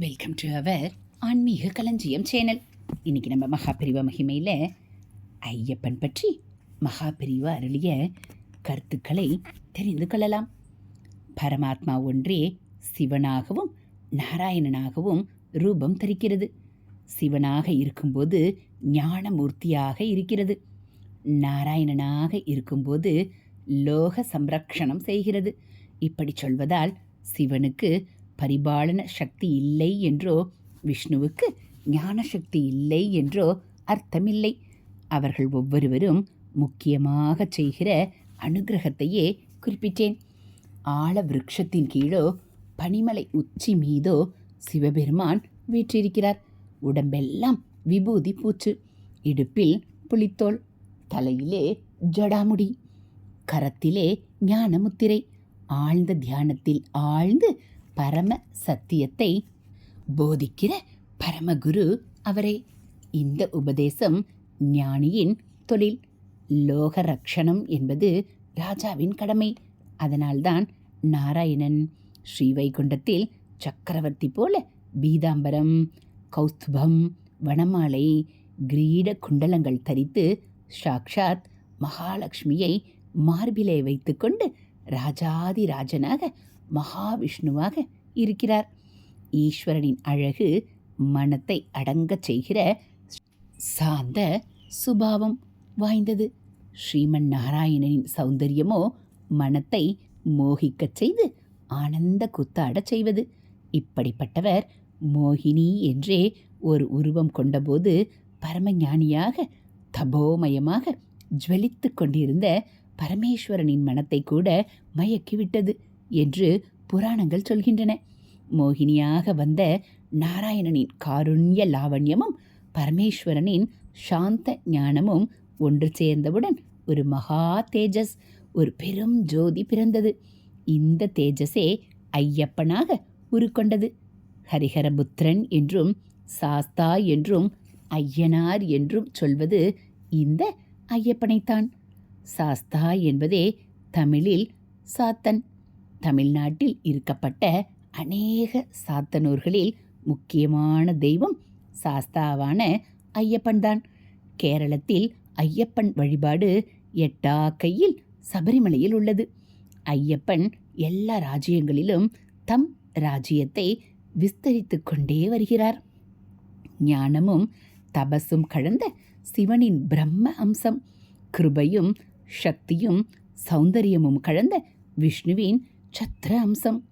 Welcome to our ஆன்மீக களஞ்சியம் channel இன்னைக்கு நம்ம மகாபிரிவா மகிமையில் ஐயப்பன் பற்றி மகாபிரிவா அருளிய கருத்துக்களை தெரிந்து கொள்ளலாம். பரமாத்மா ஒன்றே சிவனாகவும் நாராயணனாகவும் ரூபம் தரிக்கிறது. சிவனாக இருக்கும்போது ஞானமூர்த்தியாக இருக்கிறது. நாராயணனாக இருக்கும்போது லோக சம்ரக்ஷணம் செய்கிறது. இப்படி சொல்வதால் சிவனுக்கு பரிபாலன சக்தி இல்லை என்றோ விஷ்ணுவுக்கு ஞான சக்தி இல்லை என்றோ அர்த்தமில்லை. அவர்கள் ஒவ்வொருவரும் முக்கியமாக செய்கிற அனுகிரகத்தையே குறிப்பிட்டேன். ஆழ விருட்சத்தின் கீழோ பனிமலை உச்சி மீதோ சிவபெருமான் வீற்றிருக்கிறார். உடம்பெல்லாம் விபூதி பூச்சு. இடுப்பில் புளித்தோல் தலையிலே ஜடாமுடி கரத்திலே ஞானமுத்திரை. ஆழ்ந்த தியானத்தில் ஆழ்ந்து பரம சத்தியத்தை போதிக்கிற பரமகுரு அவரே. இந்த உபதேசம் ஞானியின் தொழில். லோக ரக்ஷணம் என்பது ராஜாவின் கடமை. அதனால்தான் நாராயணன் ஸ்ரீவைகுண்டத்தில் சக்கரவர்த்தி போல பீதாம்பரம் கௌஸ்துபம் வனமாலை கிரீட குண்டலங்கள் தரித்து சாக்ஷாத் மகாலட்சுமியை மார்பிலே வைத்துக்கொண்டு ராஜாதி ராஜனாக மகாவிஷ்ணுவாக இருக்கிறார். ஈஸ்வரனின் அழகு மனத்தை அடங்கச் செய்கிற சாந்த சுபாவம் வாய்ந்தது. ஸ்ரீமன் நாராயணனின் சௌந்தரியமோ மனத்தை மோகிக்கச் செய்து ஆனந்த குத்தாடச் செய்வது. இப்படிப்பட்டவர் மோகினி என்றே ஒரு உருவம் கொண்டபோது பரமஞானியாக தபோமயமாக ஜுவலித்து கொண்டிருந்த பரமேஸ்வரனின் மனத்தை கூட மயக்கிவிட்டது என்று புராணங்கள் சொல்கின்றன. மோகினியாக வந்த நாராயணனின் காருண்ய லாவண்யமும் பரமேஸ்வரனின் சாந்த ஞானமும் ஒன்று சேர்ந்தவுடன் ஒரு மகா தேஜஸ் ஒரு பெரும் ஜோதி பிறந்தது. இந்த தேஜஸே ஐயப்பனாக உருக்கொண்டது. ஹரிஹரபுத்திரன் என்றும் சாஸ்தா என்றும் ஐயனார் என்றும் சொல்வது இந்த ஐயப்பனைத்தான். சாஸ்தா என்பதே தமிழில் சாத்தன். தமிழ்நாட்டில் இருக்கப்பட்ட அநேக சாத்தனூர்களில் முக்கியமான தெய்வம் சாஸ்தாவான ஐயப்பன்தான். கேரளத்தில் ஐயப்பன் வழிபாடு எட்டா கையில் சபரிமலையில் உள்ளது. ஐயப்பன் எல்லா ராஜ்யங்களிலும் தம் ராஜ்யத்தை விஸ்தரித்து கொண்டே வருகிறார். ஞானமும் தபசும் கலந்த சிவனின் பிரம்ம அம்சம். கிருபையும் சக்தியும் சௌந்தரியமும் கலந்த விஷ்ணுவின் சத்திர அம்சம்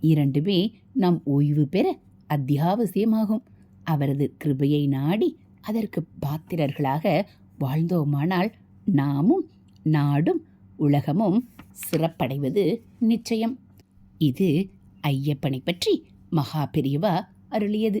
இரண்டுமே நாம் ஓய்வு பெற அத்தியாவசியமாகும். அவரது கிருபையை நாடி அதற்கு பாத்திரர்களாக வாழ்ந்தோமானால் நாமும் நாடும் உலகமும் சிறப்படைவது நிச்சயம். இது ஐயப்பனை பற்றி மகா பெரியவா அருளியது.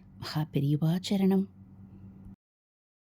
மகா பெரியவா சரணம்.